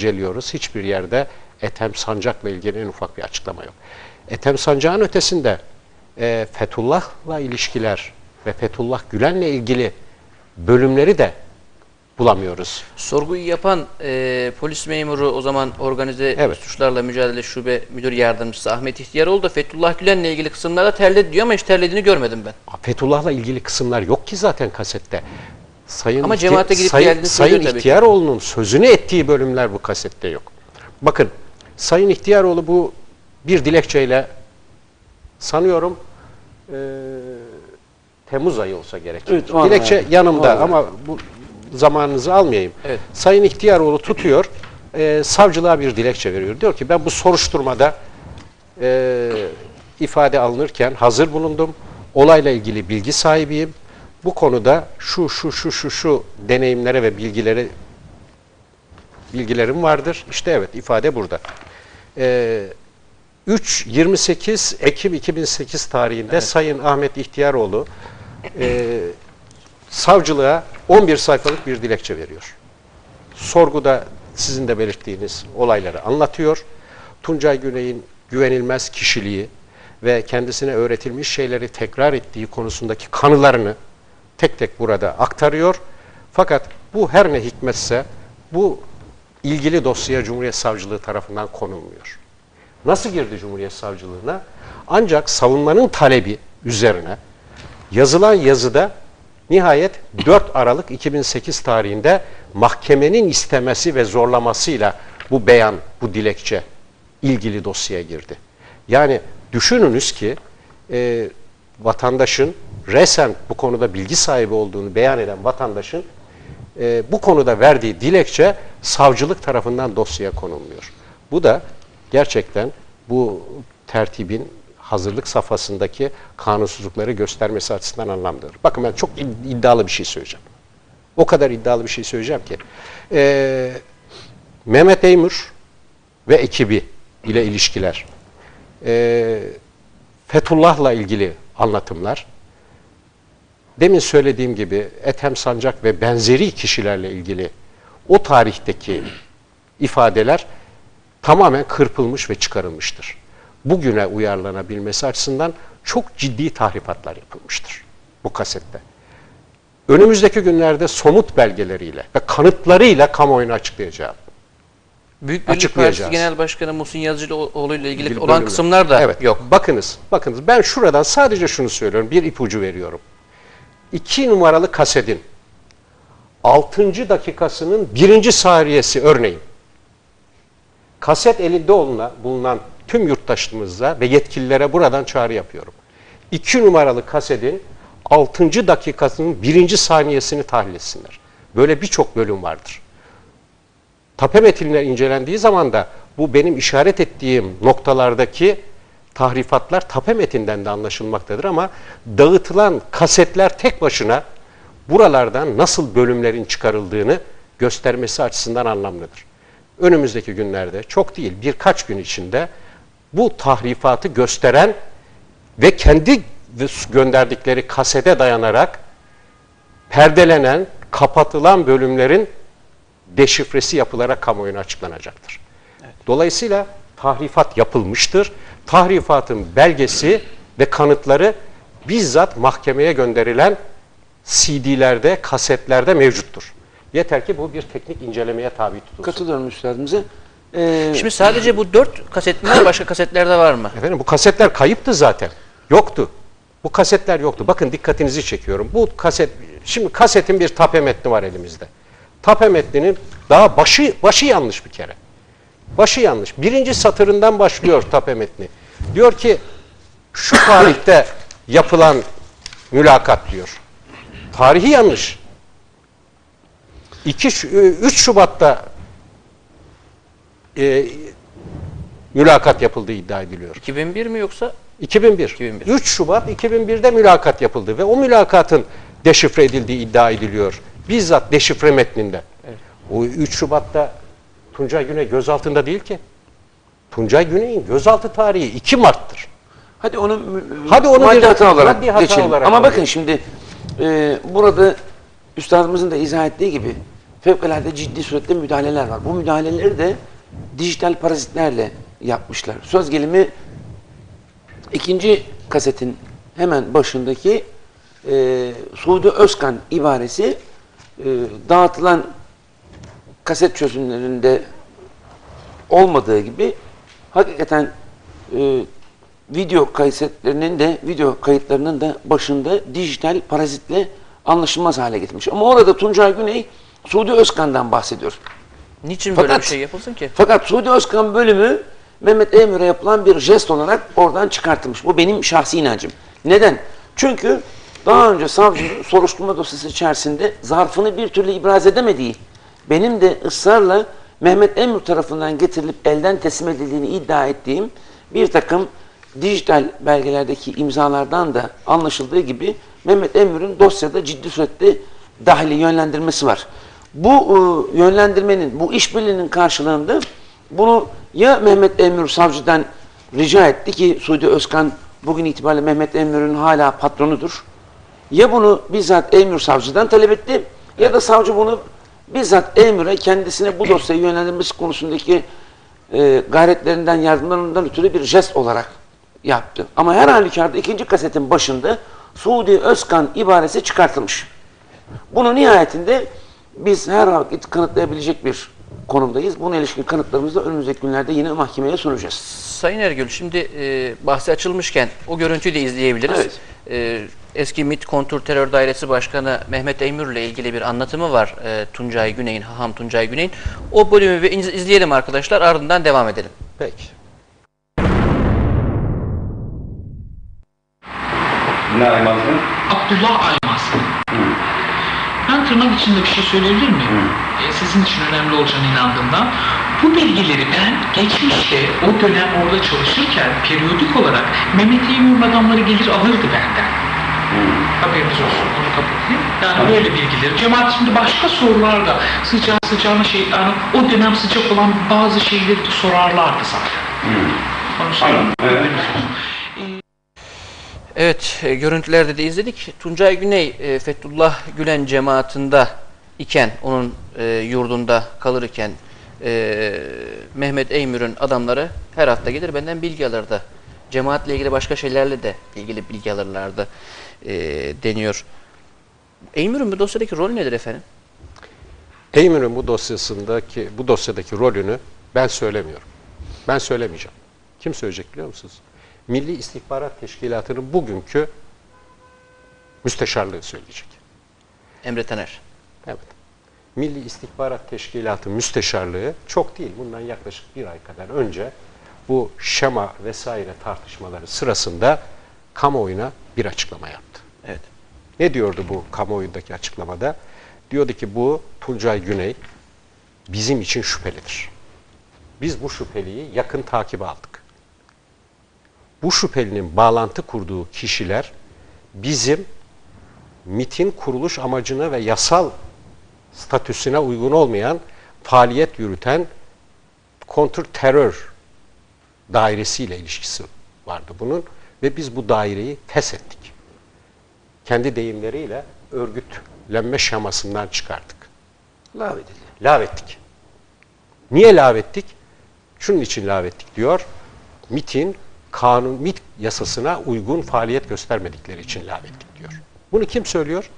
inceliyoruz. Hiçbir yerde Ethem Sancak'la ilgili en ufak bir açıklama yok. Ethem Sancak'ın ötesinde e, Fethullah'la ilişkiler ve Fethullah Gülen'le ilgili bölümleri de bulamıyoruz. Sorguyu yapan e, polis memuru o zaman organize Evet. suçlarla mücadele şube müdür yardımcısı Ahmet İhtiyaroğlu da Fethullah Gülen'le ilgili kısımlara terledi diyor ama hiç terlediğini görmedim ben. Fethullah'la ilgili kısımlar yok ki zaten kasette. Sayın Ama cemaate gidip Sayın, geldiğini Sayın tabii. İhtiyaroğlu'nun sözünü ettiği bölümler bu kasette yok. Bakın Sayın İhtiyaroğlu bu bir dilekçeyle sanıyorum eee, Temmuz ayı olsa gerek. Evet, Dilekçe yani. yanımda ama bu zamanınızı almayayım. Evet. Sayın İhtiyaroğlu tutuyor, eee, savcılığa bir dilekçe veriyor. Diyor ki ben bu soruşturmada e, ifade alınırken hazır bulundum. Olayla ilgili bilgi sahibiyim. Bu konuda şu şu şu şu şu deneyimlere ve bilgileri bilgilerim vardır. İşte evet ifade burada. E, 3 28 Ekim 2008 tarihinde Sayın Ahmet İhtiyaroğlu e, savcılığa 11 sayfalık bir dilekçe veriyor. Sorguda sizin de belirttiğiniz olayları anlatıyor. Tuncay Güney'in güvenilmez kişiliği ve kendisine öğretilmiş şeyleri tekrar ettiği konusundaki kanılarını tek tek burada aktarıyor. Fakat bu her ne hikmetse bu ilgili dosyaya Cumhuriyet Savcılığı tarafından konulmuyor. Nasıl girdi Cumhuriyet Savcılığına? Ancak savunmanın talebi üzerine yazılan yazıda nihayet 4 Aralık 2008 tarihinde mahkemenin istemesi ve zorlamasıyla bu beyan, bu dilekçe ilgili dosyaya girdi. Yani düşününüz ki e, vatandaşın resen bu konuda bilgi sahibi olduğunu beyan eden vatandaşın e, bu konuda verdiği dilekçe savcılık tarafından dosyaya konulmuyor. Bu da gerçekten bu tertibin hazırlık safhasındaki kanunsuzlukları göstermesi açısından anlamlıdır. Bakın ben çok id- iddialı bir şey söyleyeceğim. O kadar iddialı bir şey söyleyeceğim ki. e, Mehmet Eymür ve ekibi ile ilişkiler, e, Fethullah'la ilgili anlatımlar, demin söylediğim gibi Ethem Sancak ve benzeri kişilerle ilgili o tarihteki ifadeler tamamen kırpılmış ve çıkarılmıştır. Bugüne uyarlanabilmesi açısından çok ciddi tahrifatlar yapılmıştır bu kasette. Önümüzdeki günlerde somut belgeleriyle ve kanıtlarıyla kamuoyuna açıklayacağım. Büyük Birlik Partisi. Genel Başkanı Muhsin Yazıcıoğlu ile ilgili İlgili olan bölümler. kısımlar da evet. yok. Bakınız, bakınız ben şuradan sadece şunu söylüyorum, bir ipucu veriyorum. İki numaralı kasetin 6. dakikasının birinci saniyesi örneğin kaset elinde oluna, bulunan tüm yurttaşlarımıza ve yetkililere buradan çağrı yapıyorum. 2 numaralı kasetin 6. dakikasının birinci saniyesini tahlil etsinler. Böyle birçok bölüm vardır. Tape metinler incelendiği zaman da bu benim işaret ettiğim noktalardaki tahrifatlar tape metinden de anlaşılmaktadır ama dağıtılan kasetler tek başına buralardan nasıl bölümlerin çıkarıldığını göstermesi açısından anlamlıdır. Önümüzdeki günlerde çok değil birkaç gün içinde bu tahrifatı gösteren ve kendi gönderdikleri kasete dayanarak perdelenen, kapatılan bölümlerin deşifresi yapılarak kamuoyuna açıklanacaktır. Dolayısıyla tahrifat yapılmıştır. Tahrifatın belgesi ve kanıtları bizzat mahkemeye gönderilen CD'lerde, kasetlerde mevcuttur. Yeter ki bu bir teknik incelemeye tabi tutulsun. Katılıyorum üstadımıza. Ee, Şimdi sadece bu dört kaset mi var, başka kasetlerde var mı? Efendim bu kasetler kayıptı zaten. Yoktu. Bu kasetler yoktu. Bakın dikkatinizi çekiyorum. Bu kaset, şimdi kasetin bir tape metni var elimizde. Tape metninin daha başı, başı yanlış bir kere. Başı yanlış. Birinci satırından başlıyor tape metni. Diyor ki şu tarihte yapılan mülakat diyor. Tarihi yanlış. 2 3 Şubat'ta e, mülakat yapıldığı iddia ediliyor. 2001 mi yoksa 2001. 2001. 3 Şubat 2001'de mülakat yapıldı ve o mülakatın deşifre edildiği iddia ediliyor. Bizzat deşifre metninde. O 3 Şubat'ta Tuncay Güney gözaltında değil ki. Tuncay Güney'in gözaltı tarihi 2 Mart'tır. hadi onu Hadi onu maddi bir- hata olarak maddi hata geçelim. olarak Ama alalım. bakın şimdi e, burada üstadımızın da izah ettiği gibi fevkalade ciddi surette müdahaleler var. Bu müdahaleleri de dijital parazitlerle yapmışlar. Söz gelimi ikinci kasetin hemen başındaki e, Suudi Özkan ibaresi e, dağıtılan kaset çözümlerinde olmadığı gibi hakikaten e, video kasetlerinin de video kayıtlarının da başında dijital parazitle anlaşılmaz hale getirmiş. Ama orada Tuncay Güney Suudi Özkan'dan bahsediyor. Niçin böyle Fakat- bir şey yapılsın ki? Fakat Suudi Özkan bölümü Mehmet Emir'e yapılan bir jest olarak oradan çıkartılmış. Bu benim şahsi inancım. Neden? Çünkü daha önce savcının soruşturma dosyası içerisinde zarfını bir türlü ibraz edemediği, benim de ısrarla Mehmet Emir tarafından getirilip elden teslim edildiğini iddia ettiğim bir takım dijital belgelerdeki imzalardan da anlaşıldığı gibi Mehmet Emir'in dosyada ciddi surette dahili yönlendirmesi var. Bu e, yönlendirmenin, bu işbirliğinin karşılığında bunu ya Mehmet Emir savcıdan rica etti ki Suudi Özkan bugün itibariyle Mehmet Emir'in hala patronudur. Ya bunu bizzat Emir savcıdan talep etti ya da savcı bunu bizzat Emir'e kendisine bu dosyayı yönlendirmesi konusundaki e, gayretlerinden, yardımlarından ötürü bir jest olarak yaptı. Ama her halükarda ikinci kasetin başında Suudi Özkan ibaresi çıkartılmış. Bunu nihayetinde biz her vakit kanıtlayabilecek bir konumdayız. Buna ilişkin kanıtlarımızı da önümüzdeki günlerde yine mahkemeye sunacağız. Sayın Ergül şimdi e, bahsi açılmışken o görüntüyü de izleyebiliriz. Evet. E, eski MİT Kontur Terör Dairesi Başkanı Mehmet Eymür ile ilgili bir anlatımı var e, Tuncay Güney'in, Haham Tuncay Güney'in. O bölümü bir iz- izleyelim arkadaşlar ardından devam edelim. Peki. Ne? Abdullah tırnak içinde bir şey söyleyebilir miyim? Ee, sizin için önemli olacağına inandığımdan. Bu bilgileri ben geçmişte o dönem orada çalışırken periyodik olarak Mehmet Eymur'un adamları gelir alırdı benden. Haberiniz olsun onu kapatayım. Yani böyle bilgileri. Cemaat şimdi başka sorularda sıcağı sıcağına şey yani o dönem sıcak olan bazı şeyleri de sorarlardı zaten. Onu söyleyeyim. Evet. Evet, e, görüntülerde de izledik. Tuncay Güney, e, Fethullah Gülen cemaatinde iken, onun e, yurdunda kalır iken e, Mehmet Eymür'ün adamları her hafta gelir benden bilgi alırdı. Cemaatle ilgili başka şeylerle de ilgili bilgi alırlardı e, deniyor. Eymür'ün bu dosyadaki rol nedir efendim? Eymür'ün bu dosyasındaki bu dosyadaki rolünü ben söylemiyorum. Ben söylemeyeceğim. Kim söyleyecek biliyor musunuz? Milli İstihbarat Teşkilatı'nın bugünkü müsteşarlığı söyleyecek. Emre Taner. Evet. Milli İstihbarat Teşkilatı müsteşarlığı çok değil. Bundan yaklaşık bir ay kadar önce bu şema vesaire tartışmaları sırasında kamuoyuna bir açıklama yaptı. Evet. Ne diyordu bu kamuoyundaki açıklamada? Diyordu ki bu Tuncay Güney bizim için şüphelidir. Biz bu şüpheliyi yakın takibe aldık. Bu şüphelinin bağlantı kurduğu kişiler bizim MIT'in kuruluş amacına ve yasal statüsüne uygun olmayan faaliyet yürüten kontr terör dairesiyle ilişkisi vardı bunun ve biz bu daireyi feshettik. Kendi deyimleriyle örgütlenme şemasından çıkardık. Lağvedildi. Lağvettik. Niye lağvettik? Şunun için lağvettik diyor. MIT'in kanun MIT yasasına uygun faaliyet göstermedikleri için lağvettik diyor. Bunu kim söylüyor?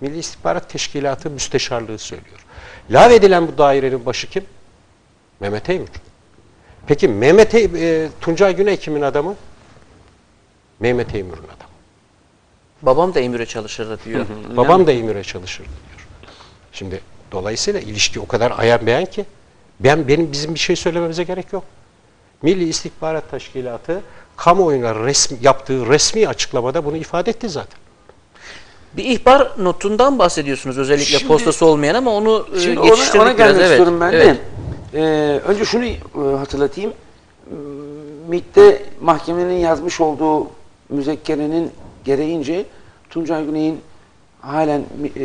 Milli İstihbarat Teşkilatı Müsteşarlığı söylüyor. Lağvedilen bu dairenin başı kim? Mehmet Eymür. Peki Mehmet Ey- e, Tuncay Güney kimin adamı? Mehmet Eymür'ün adamı. Babam da Eymür'e çalışırdı diyor. Babam da Emir'e çalışırdı diyor. Şimdi dolayısıyla ilişki o kadar ayan beyan ki ben benim bizim bir şey söylememize gerek yok. Milli İstihbarat Teşkilatı kamuoyuna resmi, yaptığı resmi açıklamada bunu ifade etti zaten. Bir ihbar notundan bahsediyorsunuz özellikle Şimdi- postası olmayan ama onu e, Şimdi ona, geçiştirdik ona biraz. gelmek Evet. istiyorum ben evet. de. Ee, önce şunu e, hatırlatayım. M- MİT'te mahkemenin yazmış olduğu müzekkerenin gereğince Tuncay Güney'in halen e,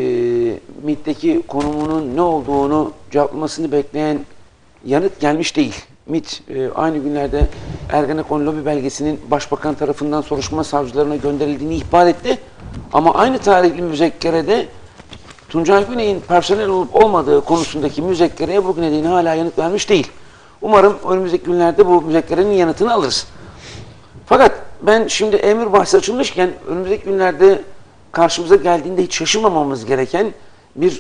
MİT'teki konumunun ne olduğunu cevaplamasını bekleyen yanıt gelmiş değil. MİT e, aynı günlerde Ergenekon lobi belgesinin başbakan tarafından soruşturma savcılarına gönderildiğini ihbar etti. Ama aynı tarihli müzekkerede Tuncay Güney'in personel olup olmadığı konusundaki müzekkereye bugüne değin hala yanıt vermiş değil. Umarım önümüzdeki günlerde bu müzekkerenin yanıtını alırız. Fakat ben şimdi emir bahsi açılmışken önümüzdeki günlerde karşımıza geldiğinde hiç şaşırmamamız gereken bir